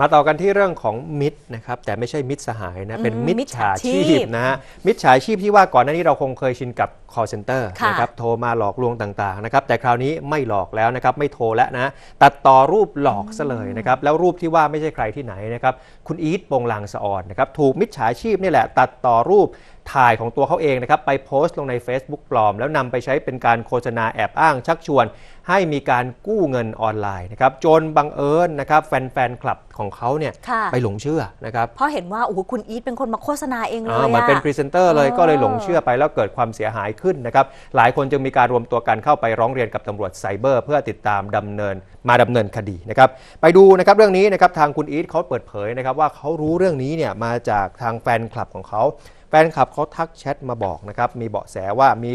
มาต่อกันที่เรื่องของมิตรนะครับแต่ไม่ใช่มิตรสหายนะเป็นอืมมิจฉาชีมิจฉาชีพพนะฮะมิจฉาชีพที่ว่าก่อนหน้านี้เราคงเคยชินกับ call center ค่ะนะครับโทรมาหลอกลวงต่างๆนะครับแต่คราวนี้ไม่หลอกแล้วนะครับไม่โทรแล้วนะตัดต่อรูปหลอกซะเลยนะครับแล้วรูปที่ว่าไม่ใช่ใครที่ไหนนะครับคุณอีทโปงลางสะออนนะครับถูกมิจฉาชีพนี่แหละ ตัดต่อรูปถ่ายของตัวเขาเองนะครับไปโพสต์ลงใน Facebook ปลอม แล้วนำไปใช้เป็นการโฆษณาแอบอ้างชักชวน ให้มีการกู้เงินออนไลน์นะครับจนบังเอิญนะครับแฟนๆคลับของเขาเนี่ยค่ะไปหลงเชื่อนะครับเพราะเห็นว่าโอ้โหคุณอีทเป็นคนมาโฆษณาเองเลยอ่าเหมือนเป็นอะพรีเซนเตอร์เลยเออก็เลยหลงเชื่อไปแล้วเกิดความเสียหายขึ้นนะครับ หลายคนจึงมีการรวมตัวกันเข้าไปร้องเรียนกับตำรวจไซเบอร์ เพื่อติดตามดำเนินมาดำเนินคดีนะครับ ไปดูนะครับเรื่องนี้นะครับทางคุณอีทเขาเปิดเผยนะครับว่าเขารู้เรื่องนี้เนี่ยมาจากทางแฟนคลับของเขาแฟนคลับเขาทักแชทมาบอกนะครับมีเบาะแสว่ามี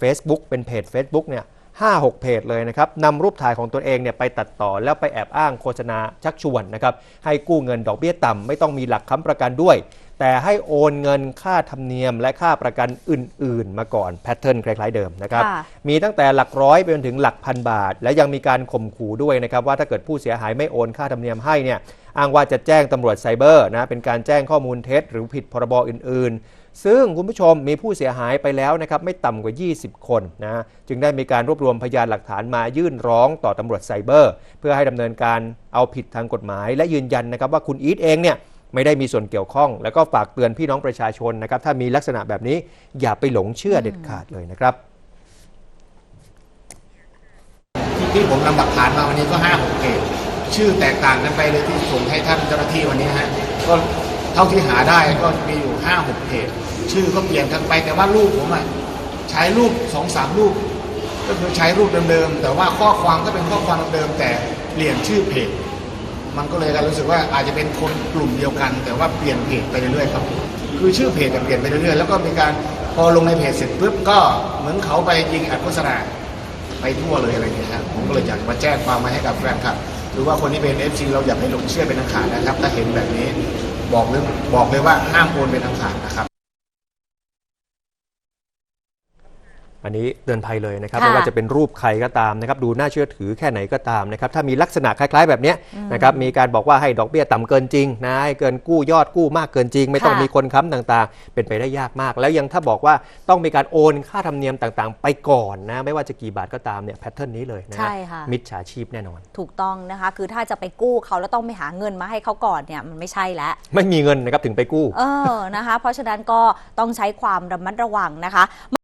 Facebook เป็นเพจ Facebook เนี่ย ห้าหกเพจเลยนะครับนำรูปถ่ายของตัวเองเนี่ยไปตัดต่อแล้วไปแอบอ้างโฆษณาชักชวนนะครับให้กู้เงินดอกเบี้ยต่ำไม่ต้องมีหลักค้ำประกันด้วย แต่ให้โอนเงินค่าธรรมเนียมและค่าประกันอื่น ๆ มาก่อนแพทเทิร์นคล้าย ๆเดิมนะครับค่ะมีตั้งแต่หลักร้อยไปจนถึงหลักพันบาท และยังมีการข่มขู่ด้วยนะครับว่าถ้าเกิดผู้เสียหายไม่โอนค่าธรรมเนียมให้เนี่ยอ้างว่าจะแจ้งตำรวจไซเบอร์นะเป็นการแจ้งข้อมูลเท็จหรือผิดพรบอื่น ๆ ซึ่งคุณผู้ชมมีผู้เสียหายไปแล้วนะครับไม่ต่ำกว่า 20 คนนะจึงได้มีการรวบรวมพยานหลักฐานมายื่นร้องต่อตำรวจไซเบอร์ เพื่อให้ดำเนินการเอาผิดทางกฎหมาย และยืนยันนะครับว่าคุณอีทเองเนี่ยไม่ได้มีส่วนเกี่ยวข้อง แล้วก็ฝากเตือนพี่น้องประชาชนนะครับถ้ามีลักษณะแบบนี้อย่าไปหลงเชื่อเด็ดขาดเลยนะครับที่ผมนำหลักฐานมาวันนี้ก็ห้าหกเพจชื่อแตกต่างกันไปเลยที่ส่งให้ท่านเจ้าหน้าที่วันนี้ฮะก็ เท่าที่หาได้ก็มีอยู่ห้าหกเพจชื่อก็เปลี่ยนกันไปแต่ว่ารูปผมอะใช้รูปสองสามรูป ก็คือใช้รูปเดิมๆแต่ว่าข้อความก็เป็นข้อความเดิมๆแต่เปลี่ยนชื่อเพจมันก็เลยรู้สึกว่าอาจจะเป็นคนกลุ่มเดียวกัน แต่ว่าเปลี่ยนเพจไปเรื่อยๆครับคือชื่อเพจเนี่ยเปลี่ยนไปเรื่อยๆแล้วก็มีการพอลงในเพจเสร็จปุ๊บก็เหมือนเขาไปยิงอัดโฆษณาไปทั่วเลยอะไรอย่างเงี้ยครับผมก็เลยอยากมาแจ้งความมาให้กับแฟนคลับ หรือว่าคนที่เป็นเอฟซีเราอย่าไปหลงเชื่อเป็นอังคารนะครับ ถ้าเห็นแบบนี้บอกเลยบอกเลยว่าห้ามโอนเป็นอังคารนะครับ อันนี้เตือนภัยเลยนะครับค่ะไม่ว่าจะเป็นรูปใครก็ตามนะครับดูน่าเชื่อถือแค่ไหนก็ตามนะครับถ้ามีลักษณะคล้าย ๆ แบบเนี้ยนะครับมีการบอกว่าให้ดอกเบี้ยต่ำเกินจริงนะให้เกินกู้ยอดกู้มากเกินจริง ไม่ต้องค่ะมีคนค้ำต่างๆ เป็นไปได้ยากมาก แล้วยังถ้าบอกว่าต้องมีการโอนค่าธรรมเนียมต่างๆ ไปก่อนนะไม่ว่าจะกี่บาทก็ตามเนี่ยแพทเทิร์นนี้เลยนะฮะใช่ค่ะมิจฉาชีพแน่นอน ถูกต้องนะคะคือถ้าจะไปกู้เขาแล้วต้องไปหาเงินมาให้เขาก่อนเนี่ยมันไม่ใช่แล้วไม่มีเงินนะครับถึงไปกู้เออนะคะ เพราะฉะนั้นก็ต้องใช้ความระมัดระวังนะคะ